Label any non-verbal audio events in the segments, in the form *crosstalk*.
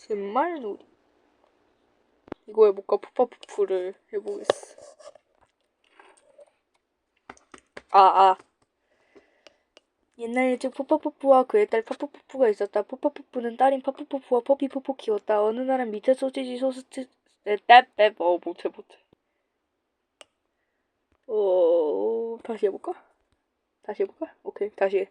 젠말놀이. 이거 해볼까? 푸파푸프를 해보겠어. 아, 아. 옛날 일찍 푸파푸프와 그의 딸 파푸푸프가 있었다. 푸파푸프는 딸인 파푸푸프와 퍼피푸푸 키웠다. 어느 날은 밑에 소시지 소스트, 떼떼, 어, 못해, 못해. 어, 다시 해볼까? 다시 해볼까? 오케이, 다시 해.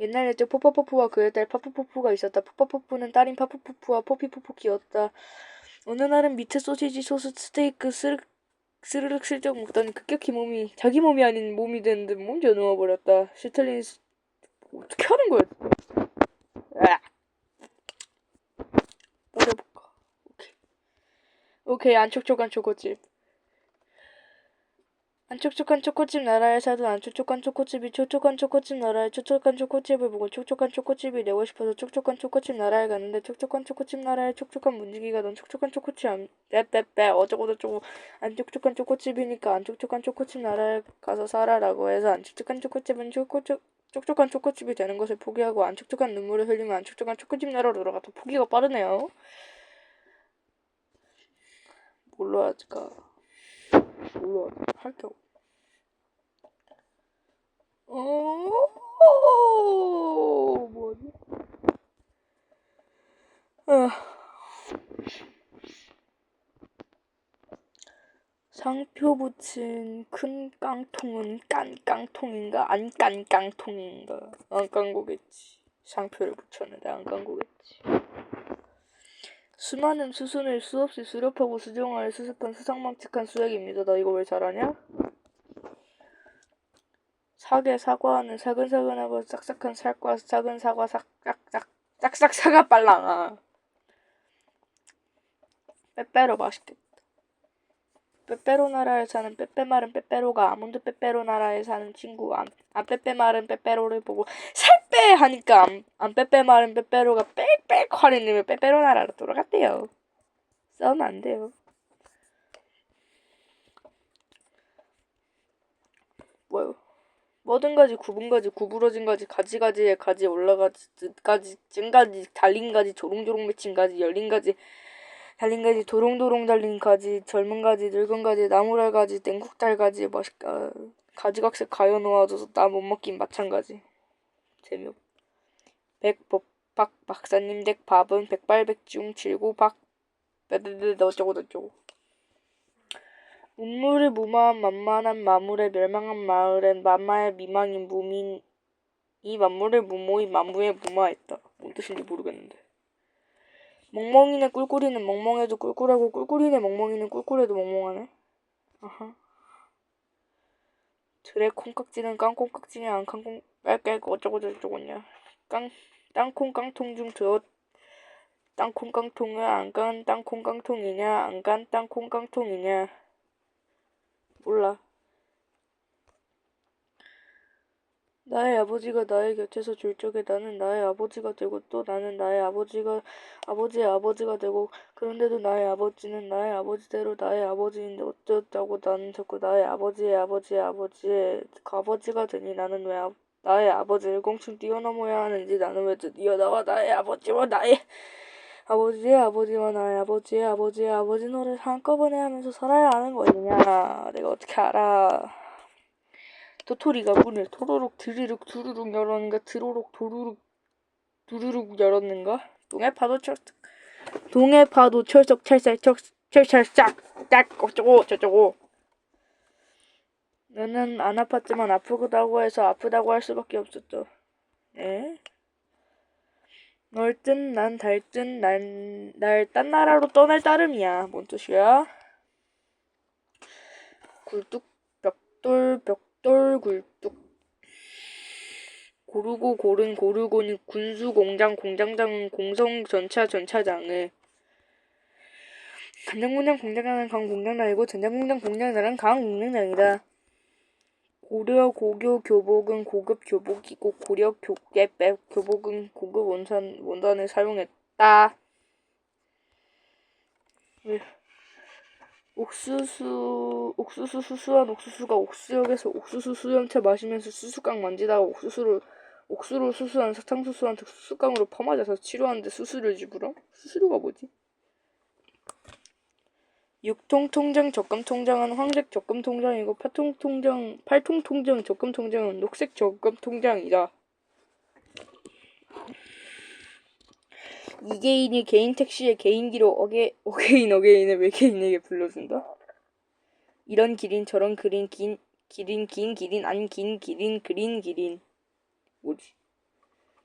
옛날 일찍 포파포프와 그의 딸 파푸푸프가 있었다. 포파포프는 딸인 파푸푸프와 포피푸푸 키웠다. 어느 날은 밑에 소시지 소스 스테이크 스르륵 스르륵 슬쩍 먹더니 급격히 몸이 자기 몸이 아닌 몸이 된 듯 몸져 누워버렸다. 시틀린 스... 어떻게 하는 거야? 으악. 뭘 해볼까? 오케이. 오케이 안 촉촉한 초코칩. 안 촉촉한 초코칩 나라에 살던 안 촉촉한 초코칩이 촉촉한 초코칩 나라에 촉촉한 초코칩을 보고 촉촉한 초코칩이 되고 싶어서 촉촉한 초코칩 나라에 갔는데 촉촉한 초코칩 나라에 촉촉한 문지기가 넌 촉촉한 초코칩 안 빼빼빼 어쩌고저쩌고 안 촉촉한 초코칩이니까 안 촉촉한 초코칩 나라에 가서 살아라고 해서 안 촉촉한 초코칩은 초코촉 촉촉한 초코칩이 되는 것을 포기하고 안 촉촉한 눈물을 흘리면 안 촉촉한 초코칩 나라로 돌아가서 포기가 빠르네요. 뭘로 할까? 뭘로 하지? 할게 없. 어? 아. 상표 붙인 큰 깡통은 깐 깡통인가 안 깐 깡통인가 안 깐 거겠지. 상표를 붙였는데 안 깐 거겠지. 수많은 수순을 수없이 수렵하고 수정하여 수습한 수상망측한 수액입니다. 나 이거 왜 잘하냐? 사계 사과는 사근사근하고 싹싹한 살과 작은 사과 싹싹싹 싹싹 사과 빨랑 아. 빼빼로 맛있겠다. 빼빼로 나라에 사는 빼빼마른 빼빼로가 아몬드 빼빼로 나라에 사는 친구 안, 안 빼빼마른 빼빼로를 보고 살빼 하니까 안, 안 빼빼마른 빼빼로가 빽빽 화를 내며 빼빼로 나라로 돌아갔대요. 싸우면 안 돼요. 뭐요? 뭐든 가지 구분 가지 구부러진 가지 가지 가지에 가지 올라가지 가지 찐가지 달린 가지 조롱조롱 맺힌 가지 열린 가지 달린 가지 도롱도롱 달린 가지 젊은 가지 늙은 가지 나무랄 가지 땡국달 가지 맛있까 가지각색 가여 놓아줘서 나 못 먹긴 마찬가지 재미없 백법 박 박사님 댁 밥은 백발백중 칠구박 베베베 어쩌고 저쩌고 문물의 무마한 만만한 마물의 멸망한 마을엔 만마의 미망인 무민 이 만물의 무모이 만무에 무마했다. 뭔 뜻인지 모르겠는데. 멍멍이네 꿀꿀이는 멍멍해도 꿀꿀하고 꿀꿀이네 멍멍이는 꿀꿀해도 멍멍하네. 아하. 드레 콩깍지는 깡콩 깍지냐 안 깡콩 깔깔 어쩌고 저쩌고냐. 깡 땅콩 깡통 중 들어 땅콩 깡통은 안간 땅콩 깡통이냐 안 간 땅콩 깡통이냐. 몰라. 나의 아버지가 나의 곁에서 줄 적에 나는 나의 아버지가 되고 또 나는 나의 아버지가 아버지의 아버지가 되고 그런데도 나의 아버지는 나의 아버지대로 나의 아버지인데 어쩌자고 나는 자꾸 나의 아버지의 아버지의 아버지의 아버지가 되니 나는 왜 아, 나의 아버지를 공충 뛰어넘어야 하는지 나는 왜 드디어 나와 나의 아버지와 나의 아버지의 아버지와 나의 아버지의 아버지의 아버지 노래를 한꺼번에 하면서 살아야 하는 거냐. 내가 어떻게 알아 도토리가 문을 토로록 드르륵 두루룩 열었는가 드로록 도루룩 두루룩 열었는가 동해 파도 철썩 동해 파도 철썩 찰쌀 철 철철싹 딱 어쩌고 저쩌고 너는 안 아팠지만 아프다고 해서 아프다고 할 수밖에 없었죠. 네? 널뜬 난 달뜬 날날딴 나라로 떠날 따름이야. 뭔 뜻이야? 굴뚝 벽돌 벽돌 굴뚝 고르고 고른 고르고니 군수 공장 공장장은 공성 전차 전차장을 간장 공장 공장장은 강 공장장이고 전장 공장 공장장은 강 공장장이다. 고려 고교 교복은 고급 교복이고 고려 교계 교복은 고급 원산 원단을 사용했다. 옥수수 옥수수 수수한 옥수수가 옥수역에서 옥수수 수염차 마시면서 수수깡 만지다가 옥수수를 옥수로 수수한 사탕수수한테 수수깡으로 퍼맞아서 치료하는데 수수료 지불함? 수수료가 뭐지? 육통 통장 적금 통장은 황색 적금 통장이고 팔통 통장 팔통 통장 적금 통장은 녹색 적금 통장이다. 이계인이 개인 택시에 개인기로 어게 어게인 어게인을 외계인에게 불러준다. 이런 기린 저런 그린 긴 기린 긴 기린 안 긴 기린 그린 기린 뭐지?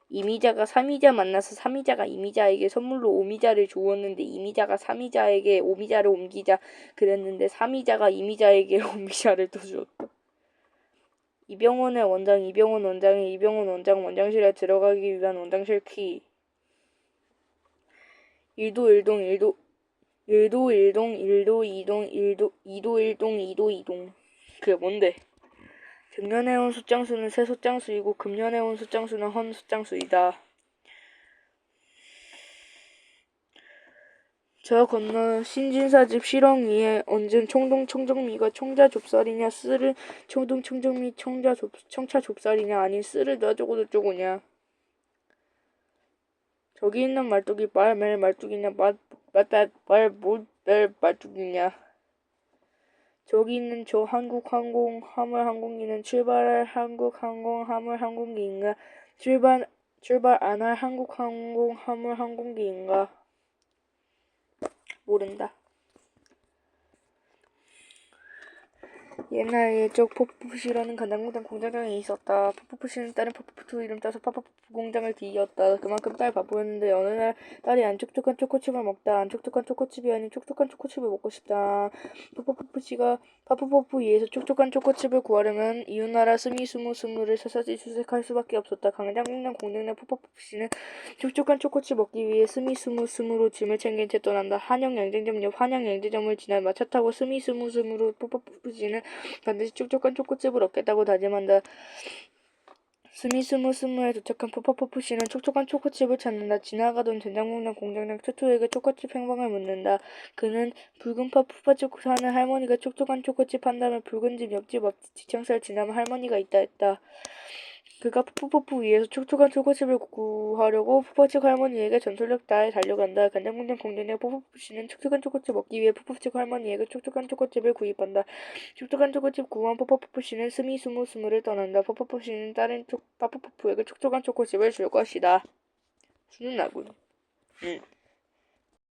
이미자가 삼이자 만나서 삼이자가 이미자에게 선물로 오미자를 주었는데 이미자가 삼이자에게 오미자를 옮기자 그랬는데 삼이자가 이미자에게 *laughs* 오미자를 또 주었다. 이병헌의 원장 이병헌 원장이 이병헌 원장 원장실에 들어가기 위한 원장실 키 일도 일동 일도 일도 일동 일도 이동 일도 이도 일동 이도 이동 그게 뭔데? 작년에 온 숫장수는 새 숫장수이고 금년에 온 숫장수는 헌 숫장수이다. 저 건너 신진사집 위에 얹은 총동 청정미가 청자 좁쌀이냐 쓰르 총동 청정미 청자 좁 청차 좁쌀이냐 아닌 쓰르 너저고 저쩌고냐 저기 있는 말뚝이 말멜 말뚝이냐 말말말말뭘 말뚝이냐? 저기 있는 저 한국항공 화물항공기는 출발할 한국항공 화물항공기인가? 출발 출발 안 할 한국항공 화물항공기인가? 모른다. 옛날에 저 포프푸시라는 간장공장 공장장이 있었다. 포프푸시는 다른 포프푸 이름 따서 파파푸 공장을 뒤이었다. 그만큼 딸 바보였는데 어느 날 딸이 안 촉촉한 초코칩을 먹다. 안 촉촉한 초코칩이 아닌 촉촉한 초코칩을 먹고 싶다. 포프푸시가 파푸포프 위에서 촉촉한 초코칩을 구하려면 이웃나라 스미스무스무를 사사지 수색할 수밖에 없었다. 강장공장 공장 내 포프푸시는 촉촉한 초코칩 먹기 위해 스미스무스무로 짐을 챙긴 채 떠난다. 한영 양재점 옆 한영 양재점을 지나 마차 타고 스미스무스무로 포프푸시는 반드시 촉촉한 초코칩을 얻겠다고 다짐한다. 스미스무스무에 도착한 포퍼포프 씨는 촉촉한 초코칩을 찾는다. 지나가던 된장공장 공장장 투투에게 초코칩 행방을 묻는다. 그는 붉은 파 푸파집 사는 할머니가 촉촉한 초코칩 한다면 붉은 집 옆집 앞집 지창살 지나면 할머니가 있다 했다. 그가 푸푸푸푸 위에서 촉촉한 초코칩을 구하려고 푸푸칩 할머니에게 전술력 다해 달려간다. 간장공장 공장의 푸푸푸 씨는 촉촉한 초코칩 먹기 위해 푸푸칩 할머니에게 촉촉한 초코칩을 구입한다. 촉촉한 초코칩 구한 푸푸푸 씨는 스미스무스무를 떠난다. 푸푸푸 씨는 다른 촉 파푸푸푸에게 촉촉한 초코칩을 줄 것이다. 수는 나군. 응.